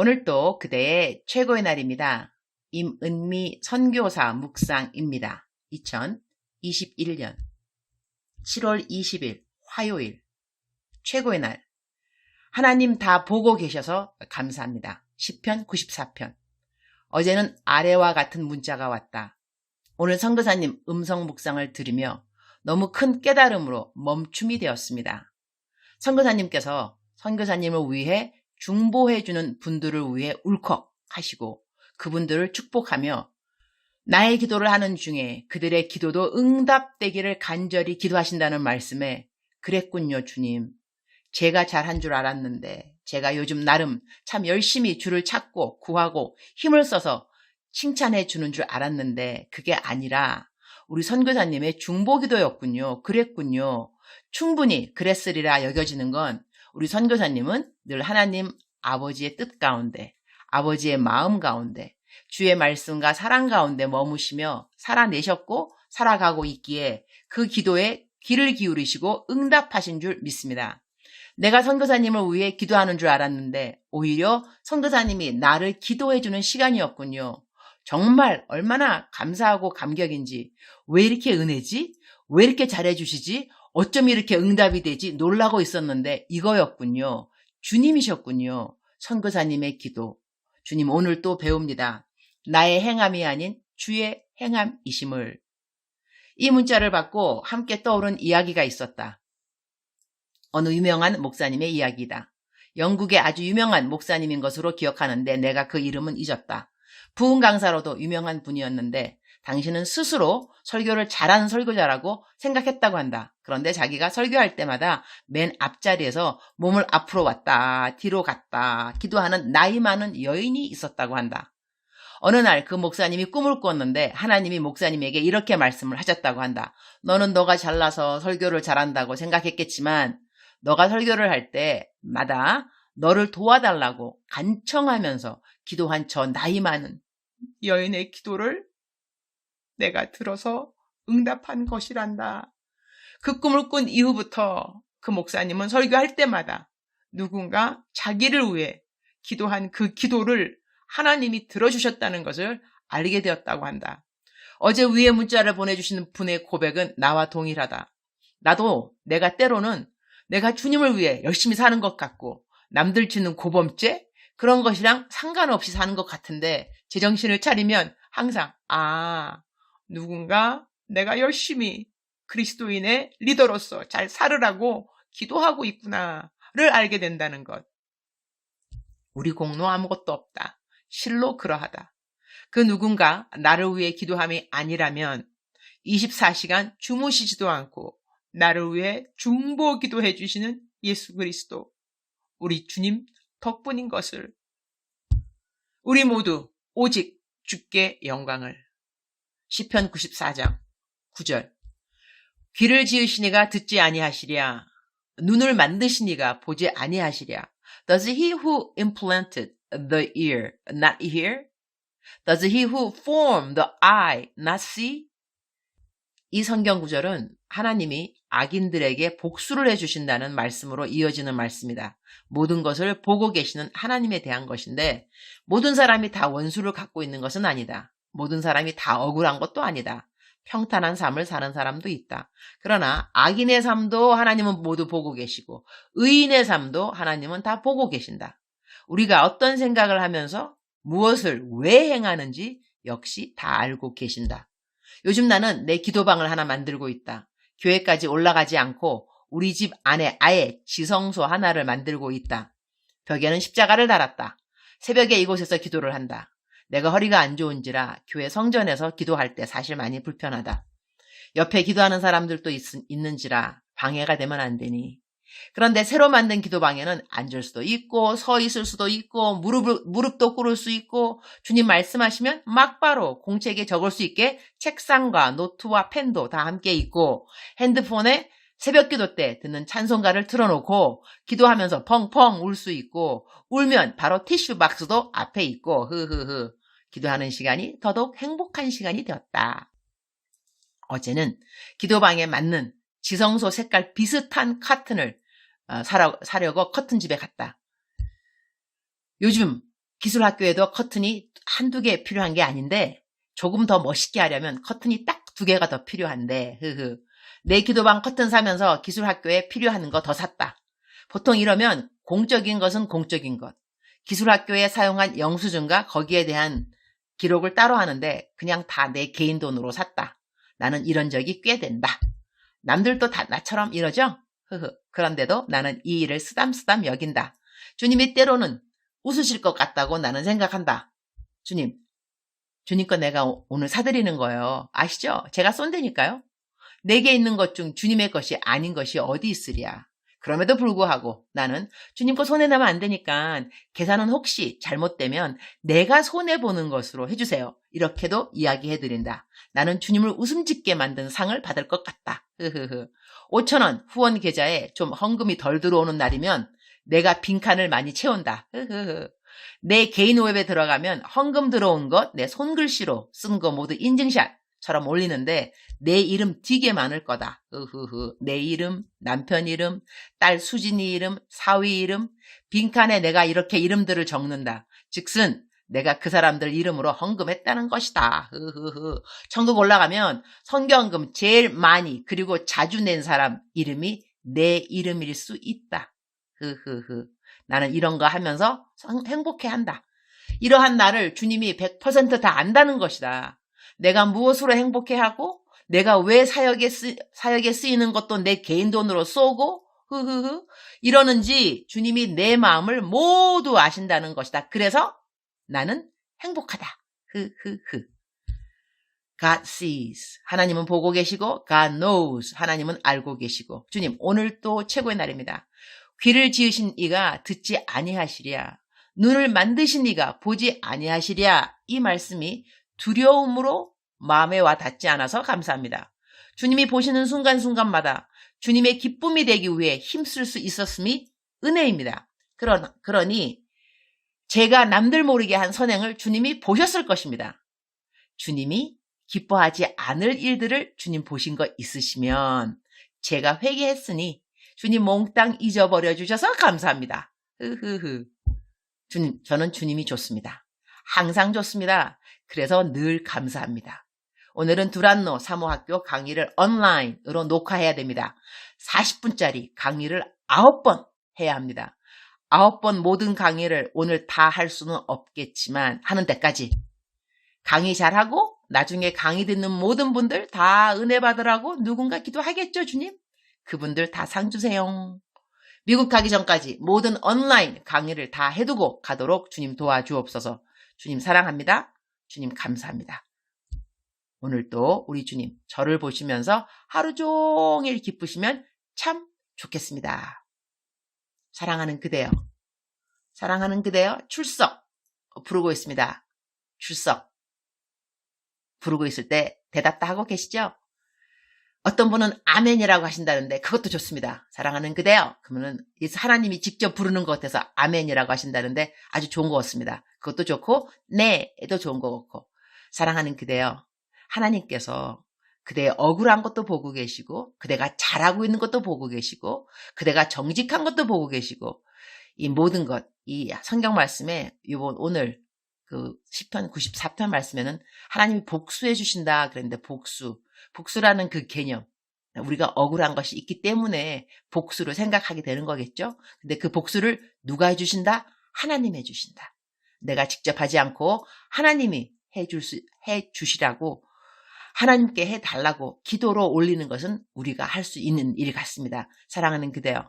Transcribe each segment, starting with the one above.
오늘 또 그대의 최고의 날입니다. 임은미 선교사 묵상입니다. 2021년 7월 20일 화요일 최고의 날 하나님 다 보고 계셔서 감사합니다. 10편 94편 어제는 아래와 같은 문자가 왔다. 오늘 선교사님 음성 묵상을 들으며 너무 큰 깨달음으로 멈춤이 되었습니다. 선교사님께서 선교사님을 위해 중보해주는 분들을 위해 울컥 하시고 그분들을 축복하며 나의 기도를 하는 중에 그들의 기도도 응답되기를 간절히 기도하신다는 말씀에 그랬군요, 주님. 제가 잘한 줄 알았는데 제가 요즘 나름 참 열심히 주를 찾고 구하고 힘을 써서 칭찬해 주는 줄 알았는데 그게 아니라 우리 선교사님의 중보 기도였군요. 그랬군요. 충분히 그랬으리라 여겨지는 건 우리 선교사님은 늘 하나님 아버지의 뜻 가운데, 아버지의 마음 가운데, 주의 말씀과 사랑 가운데 머무시며 살아내셨고 살아가고 있기에 그 기도에 귀를 기울이시고 응답하신 줄 믿습니다. 내가 선교사님을 위해 기도하는 줄 알았는데 오히려 선교사님이 나를 기도해주는 시간이었군요. 정말 얼마나 감사하고 감격인지 왜 이렇게 은혜지? 왜 이렇게 잘해주시지? 어쩜 이렇게 응답이 되지? 놀라고 있었는데 이거였군요. 주님이셨군요. 선교사님의 기도. 주님 오늘 또 배웁니다. 나의 행함이 아닌 주의 행함이심을. 이 문자를 받고 함께 떠오른 이야기가 있었다. 어느 유명한 목사님의 이야기다. 영국의 아주 유명한 목사님인 것으로 기억하는데 내가 그 이름은 잊었다. 부흥 강사로도 유명한 분이었는데 당신은 스스로 설교를 잘하는 설교자라고 생각했다고 한다. 그런데 자기가 설교할 때마다 맨 앞자리에서 몸을 앞으로 왔다, 뒤로 갔다, 기도하는 나이 많은 여인이 있었다고 한다. 어느 날 그 목사님이 꿈을 꿨는데 하나님이 목사님에게 이렇게 말씀을 하셨다고 한다. 너는 너가 잘나서 설교를 잘한다고 생각했겠지만 너가 설교를 할 때마다 너를 도와달라고 간청하면서 기도한 저 나이 많은 여인의 기도를 내가 들어서 응답한 것이란다. 그 꿈을 꾼 이후부터 그 목사님은 설교할 때마다 누군가 자기를 위해 기도한 그 기도를 하나님이 들어주셨다는 것을 알게 되었다고 한다. 어제 위에 문자를 보내주시는 분의 고백은 나와 동일하다. 나도 내가 때로는 내가 주님을 위해 열심히 사는 것 같고 남들 치는 고범죄 그런 것이랑 상관없이 사는 것 같은데 제정신을 차리면 항상 아 누군가 내가 열심히 그리스도인의 리더로서 잘 살으라고 기도하고 있구나를 알게 된다는 것. 우리 공로 아무것도 없다. 실로 그러하다. 그 누군가 나를 위해 기도함이 아니라면 24시간 주무시지도 않고 나를 위해 중보 기도해 주시는 예수 그리스도, 우리 주님 덕분인 것을 우리 모두 오직 주께 영광을 시편 94장 9절 귀를 지으시니가 듣지 아니하시랴 눈을 만드시니가 보지 아니하시랴 Does he who implanted the ear not hear? Does he who formed the eye not see? 이 성경 구절은 하나님이 악인들에게 복수를 해주신다는 말씀으로 이어지는 말씀이다. 모든 것을 보고 계시는 하나님에 대한 것인데 모든 사람이 다 원수를 갖고 있는 것은 아니다. 모든 사람이 다 억울한 것도 아니다. 평탄한 삶을 사는 사람도 있다. 그러나 악인의 삶도 하나님은 모두 보고 계시고 의인의 삶도 하나님은 다 보고 계신다. 우리가 어떤 생각을 하면서 무엇을 왜 행하는지 역시 다 알고 계신다. 요즘 나는 내 기도방을 하나 만들고 있다. 교회까지 올라가지 않고 우리 집 안에 아예 지성소 하나를 만들고 있다. 벽에는 십자가를 달았다. 새벽에 이곳에서 기도를 한다. 내가 허리가 안 좋은지라 교회 성전에서 기도할 때 사실 많이 불편하다. 옆에 기도하는 사람들도 있, 있는지라 방해가 되면 안 되니. 그런데 새로 만든 기도방에는 앉을 수도 있고 서 있을 수도 있고 무릎 무릎도 꿇을 수 있고 주님 말씀하시면 막바로 공책에 적을 수 있게 책상과 노트와 펜도 다 함께 있고 핸드폰에 새벽 기도 때 듣는 찬송가를 틀어놓고 기도하면서 펑펑 울 수 있고 울면 바로 티슈 박스도 앞에 있고 흐흐흐 기도하는 시간이 더더욱 행복한 시간이 되었다. 어제는 기도방에 맞는 지성소 색깔 비슷한 커튼을 어, 사려, 사려 고 커튼집에 갔다. 요즘 기술학교에도 커튼이 한두 개 필요한 게 아닌데 조금 더 멋있게 하려면 커튼이 딱 두 개가 더 필요한데 흐흐. 내 기도방 커튼 사면서 기술학교에 필요한 거 더 샀다. 보통 이러면 공적인 것은 공적인 것. 기술학교에 사용한 영수증과 거기에 대한 기록을 따로 하는데 그냥 다 내 개인 돈으로 샀다. 나는 이런 적이 꽤 된다. 남들도 다 나처럼 이러죠? 흐흐. 그런데도 나는 이 일을 쓰담쓰담 여긴다. 주님이 때로는 웃으실 것 같다고 나는 생각한다. 주님, 주님 거 내가 오늘 사드리는 거예요. 아시죠? 제가 쏜다니까요. 내게 있는 것 중 주님의 것이 아닌 것이 어디 있으랴. 그럼에도 불구하고 나는 주님 거 손해내면 안 되니까 계산은 혹시 잘못되면 내가 손해보는 것으로 해주세요. 이렇게도 이야기해드린다. 나는 주님을 웃음 짓게 만든 상을 받을 것 같다. 5천원 후원 계좌에 좀 헌금이 덜 들어오는 날이면 내가 빈칸을 많이 채운다. 내 개인 웹에 들어가면 헌금 들어온 것 내 손글씨로 쓴 거 모두 인증샷 처럼 올리는데 내 이름 되게 많을 거다. 으흐흐. 내 이름, 남편 이름, 딸 수진이 이름, 사위 이름, 빈칸에 내가 이렇게 이름들을 적는다. 즉슨 내가 그 사람들 이름으로 헌금했다는 것이다. 흐흐흐. 천국 올라가면 성경금 제일 많이 그리고 자주 낸 사람 이름이 내 이름일 수 있다. 흐흐흐. 나는 이런 거 하면서 행복해 한다. 이러한 나를 주님이 100%다 안다는 것이다. 내가 무엇으로 행복해 하고, 내가 왜 사역에, 쓰, 사역에 쓰이는 것도 내 개인 돈으로 쏘고, 흐흐흐, 이러는지 주님이 내 마음을 모두 아신다는 것이다. 그래서 나는 행복하다. 흐흐흐. God sees. 하나님은 보고 계시고, God knows. 하나님은 알고 계시고. 주님, 오늘 또 최고의 날입니다. 귀를 지으신 이가 듣지 아니하시랴. 눈을 만드신 이가 보지 아니하시랴. 이 말씀이 두려움으로 마음에 와 닿지 않아서 감사합니다. 주님이 보시는 순간순간마다 주님의 기쁨이 되기 위해 힘쓸 수 있었음이 은혜입니다. 그러, 그러니 제가 남들 모르게 한 선행을 주님이 보셨을 것입니다. 주님이 기뻐하지 않을 일들을 주님 보신 거 있으시면 제가 회개했으니 주님 몽땅 잊어버려 주셔서 감사합니다. 흐흐흐. 주님, 저는 주님이 좋습니다. 항상 좋습니다. 그래서 늘 감사합니다. 오늘은 두란노 사모학교 강의를 온라인으로 녹화해야 됩니다. 40분짜리 강의를 9번 해야 합니다. 9번 모든 강의를 오늘 다 할 수는 없겠지만 하는 데까지 강의 잘하고 나중에 강의 듣는 모든 분들 다 은혜 받으라고 누군가 기도하겠죠, 주님? 그분들 다 상 주세요. 미국 가기 전까지 모든 온라인 강의를 다 해두고 가도록 주님 도와주옵소서. 주님 사랑합니다. 주님 감사합니다. 오늘 또 우리 주님 저를 보시면서 하루 종일 기쁘시면 참 좋겠습니다. 사랑하는 그대여. 사랑하는 그대여 출석 부르고 있습니다. 출석 부르고 있을 때 대답 다 하고 계시죠? 어떤 분은 아멘이라고 하신다는데 그것도 좋습니다. 사랑하는 그대요. 그러면은 하나님이 직접 부르는 것 같아서 아멘이라고 하신다는데 아주 좋은 것 같습니다. 그것도 좋고 네도 좋은 것 같고 사랑하는 그대요. 하나님께서 그대의 억울한 것도 보고 계시고 그대가 잘하고 있는 것도 보고 계시고 그대가 정직한 것도 보고 계시고 이 모든 것 이 성경 말씀에 이번 오늘 그 10편 94편 말씀에는 하나님이 복수해 주신다 그랬는데 복수 복수라는 그 개념. 우리가 억울한 것이 있기 때문에 복수를 생각하게 되는 거겠죠? 근데 그 복수를 누가 해주신다? 하나님 해주신다. 내가 직접 하지 않고 하나님이 해줄 수, 해주시라고 하나님께 해달라고 기도로 올리는 것은 우리가 할 수 있는 일 같습니다. 사랑하는 그대여.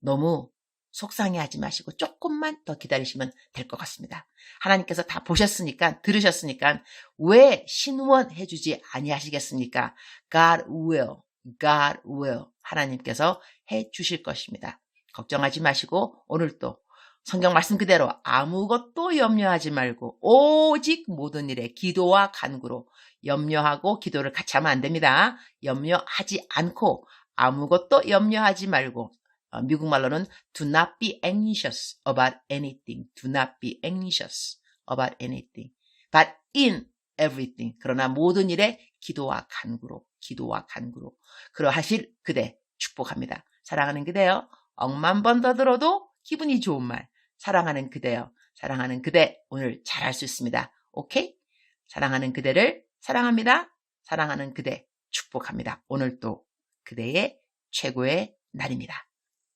너무 속상해하지 마시고 조금만 더 기다리시면 될 것 같습니다. 하나님께서 다 보셨으니까 들으셨으니까 왜 신원해 주지 아니하시겠습니까? God will, God will 하나님께서 해 주실 것입니다. 걱정하지 마시고 오늘도 성경 말씀 그대로 아무것도 염려하지 말고 오직 모든 일에 기도와 간구로 염려하고 기도를 같이 하면 안 됩니다. 염려하지 않고 아무것도 염려하지 말고 어, 미국 말로는 do not be anxious about anything. do not be anxious about anything. but in everything. 그러나 모든 일에 기도와 간구로, 기도와 간구로. 그러하실 그대 축복합니다. 사랑하는 그대요. 억만 번 더 들어도 기분이 좋은 말. 사랑하는 그대요. 사랑하는 그대 오늘 잘할 수 있습니다. 오케이? 사랑하는 그대를 사랑합니다. 사랑하는 그대 축복합니다. 오늘 또 그대의 최고의 날입니다.